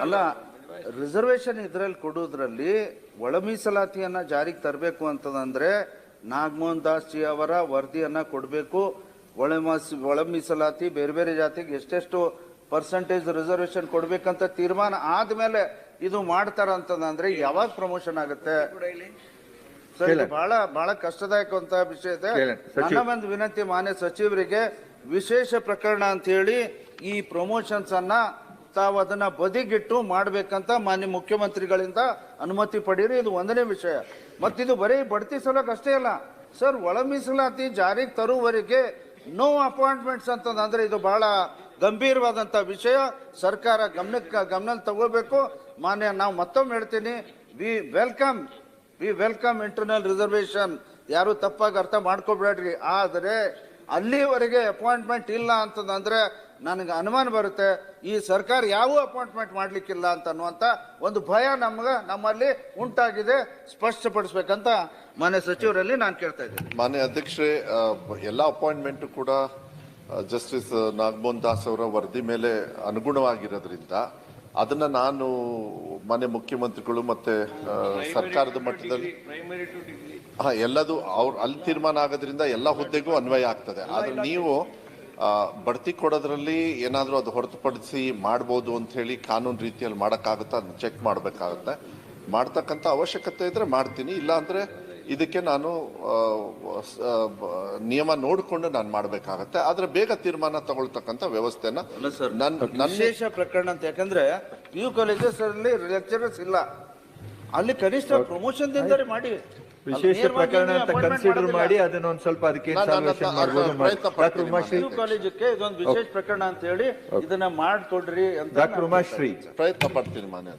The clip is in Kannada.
ಅಲ್ಲ ರಿಸರ್ವೇಶನ್ ಇದ್ರಲ್ಲಿ ಕೊಡೋದ್ರಲ್ಲಿ ಒಳ ಮೀಸಲಾತಿಯನ್ನ ಜಾರಿಗೆ ತರಬೇಕು ಅಂತಂದ್ರೆ ನಾಗಮೋಹನ್ ದಾಸ್ ಜಿ ಅವರ ವರದಿಯನ್ನ ಕೊಡಬೇಕು. ಒಳ ಮಾಸ್- ಒಳ ಮೀಸಲಾತಿ ಬೇರೆ ಬೇರೆ ಜಾತಿಗೆ ಎಷ್ಟೆಷ್ಟು ಪರ್ಸೆಂಟೇಜ್ ರಿಸರ್ವೇಶನ್ ಕೊಡ್ಬೇಕಂತ ತೀರ್ಮಾನ ಆದ್ಮೇಲೆ ಇದು ಮಾಡ್ತಾರ ಅಂತಂದ್ರೆ ಯಾವಾಗ ಪ್ರಮೋಷನ್ ಆಗುತ್ತೆ? ಬಹಳ ಬಹಳ ಕಷ್ಟದಾಯಕವಂತ ವಿಷಯ ಇದೆ. ನನ್ನ ಒಂದು ವಿನಂತಿ ಮಾನ್ಯ ಸಚಿವರಿಗೆ ವಿಶೇಷ ಪ್ರಕರಣ ಅಂತ ಹೇಳಿ ಈ ಪ್ರಮೋಷನ್ಸ್ ಅನ್ನ ತಾವು ಅದನ್ನು ಬದಿಗಿಟ್ಟು ಮಾಡಬೇಕಂತ ಮಾನ್ಯ ಮುಖ್ಯಮಂತ್ರಿಗಳಿಂದ ಅನುಮತಿ ಪಡೀರಿ ಇದು ಒಂದನೇ ವಿಷಯ. ಮತ್ತಿದು ಬರೀ ಬಡ್ತಿ ಸಲಕ್ಕೆ ಅಷ್ಟೇ ಅಲ್ಲ, ಸರ್ ಒಳ ಮೀಸಲಾತಿ ಜಾರಿಗೆ ತರುವವರೆಗೆ ನೋ ಅಪಾಯಿಂಟ್ಮೆಂಟ್ಸ್ ಅಂತಂದ್ರೆ ಇದು ಬಹಳ ಗಂಭೀರವಾದಂತ ವಿಷಯ. ಸರ್ಕಾರ ಗಮನಕ್ಕೆ ಗಮನ ತಗೋಬೇಕು. ಮಾನ್ಯ ನಾವು ಮತ್ತೊಮ್ಮೆ ಹೇಳ್ತೀನಿ, we welcome we welcome internal reservation. ಯಾರು ತಪ್ಪಾಗಿ ಅರ್ಥ ಮಾಡ್ಕೋಬೇಡ್ರಿ, ಆದರೆ ಅಲ್ಲಿವರೆಗೆ ಅಪಾಯಿಂಟ್ಮೆಂಟ್ ಇಲ್ಲ ಅಂತಂದ್ರೆ ನನಗೆ ಅನುಮಾನ ಬರುತ್ತೆ ಈ ಸರ್ಕಾರ ಯಾವ ಅಪಾಯಿಂಟ್ಮೆಂಟ್ ಮಾಡಲಿಕ್ಕಿಲ್ಲ ಅಂತ ಅನ್ನುವಂಥ ಒಂದು ಭಯ ನಮ್ಗೆ ನಮ್ಮಲ್ಲಿ ಉಂಟಾಗಿದೆ ಸ್ಪಷ್ಟಪಡಿಸ್ಬೇಕಂತ ಮಾನ್ಯ ಸಚಿವರಲ್ಲಿ ನಾನು ಕೇಳ್ತಾ ಇದ್ದೀನಿ. ಮಾನ್ಯ ಅಧ್ಯಕ್ಷರೇ ಎಲ್ಲ ಅಪಾಯಿಂಟ್ಮೆಂಟ್ ಕೂಡ ಜಸ್ಟಿಸ್ ನಾಗಮೋಹನ್ ದಾಸ್ ಅವರ ವರದಿ ಮೇಲೆ ಅನುಗುಣವಾಗಿರೋದ್ರಿಂದ ಅದನ್ನ ನಾನು ಮಾನ್ಯ ಮುಖ್ಯಮಂತ್ರಿಗಳು ಮತ್ತೆ ಸರ್ಕಾರದ ಮಟ್ಟದಲ್ಲಿ ಹಾ ಎಲ್ಲದು ಅವ್ರು ಅಲ್ಲಿ ತೀರ್ಮಾನ ಆಗೋದ್ರಿಂದ ಎಲ್ಲ ಹುದ್ದೆಗೂ ಅನ್ವಯ ಆಗ್ತದೆ. ಆದ್ರೆ ನೀವು ಬಡ್ತಿ ಕೊಡೋದ್ರಲ್ಲಿ ಏನಾದರೂ ಅದು ಹೊರತುಪಡಿಸಿ ಮಾಡ್ಬೋದು ಅಂತ ಹೇಳಿ ಕಾನೂನು ರೀತಿಯಲ್ಲಿ ಮಾಡೋಕ್ಕಾಗುತ್ತೆ ಅದನ್ನ ಚೆಕ್ ಮಾಡಬೇಕಾಗುತ್ತೆ. ಮಾಡ್ತಕ್ಕಂಥ ಅವಶ್ಯಕತೆ ಇದ್ರೆ ಮಾಡ್ತೀನಿ. ಇಲ್ಲ ಅಂದ್ರೆ ಇದಕ್ಕೆ ನಾನು ನಿಯಮ ನೋಡಿಕೊಂಡು ನಾನು ಮಾಡಬೇಕಾಗತ್ತೆ. ಆದ್ರೆ ಬೇಗ ತೀರ್ಮಾನ ತಗೊಳ್ತಕ್ಕಂಥ ವ್ಯವಸ್ಥೆನ ಸರ್ ನನ್ನ ನನ್ನ ವಿಶೇಷ ಪ್ರಕರಣ ಅಂತ ಯಾಕಂದ್ರೆ ಪಿ ಯು ಕಾಲೇಜಸ್ ಅಲ್ಲಿ ಲೆಕ್ಚರರ್ಸ್ ಇಲ್ಲ. ಅಲ್ಲಿ ಕನಿಷ್ಠ ಪ್ರಮೋಷನ್ ಮಾಡಿ. ವಿಶೇಷ ಪ್ರಕರಣ ಅಂತ ಕನ್ಸಿಡರ್ ಮಾಡಿ ಅದನ್ನ ಒಂದ್ ಸ್ವಲ್ಪ ಅದಕ್ಕೆ ಡಾಕ್ಟರ್ ಉಮಾಶ್ರೀ. ಕಾಲೇಜಕ್ಕೆ ಇದೊಂದು ವಿಶೇಷ ಪ್ರಕರಣ ಅಂತ ಹೇಳಿ ಇದನ್ನ ಮಾಡ್ಕೊಡ್ರಿ ಅಂತ ಡಾಕ್ಟರ್ ಉಮಾಶ್ರೀ. ಪ್ರಯತ್ನ ಪಡ್ತೀನಿ ಮಾನ್ಯ.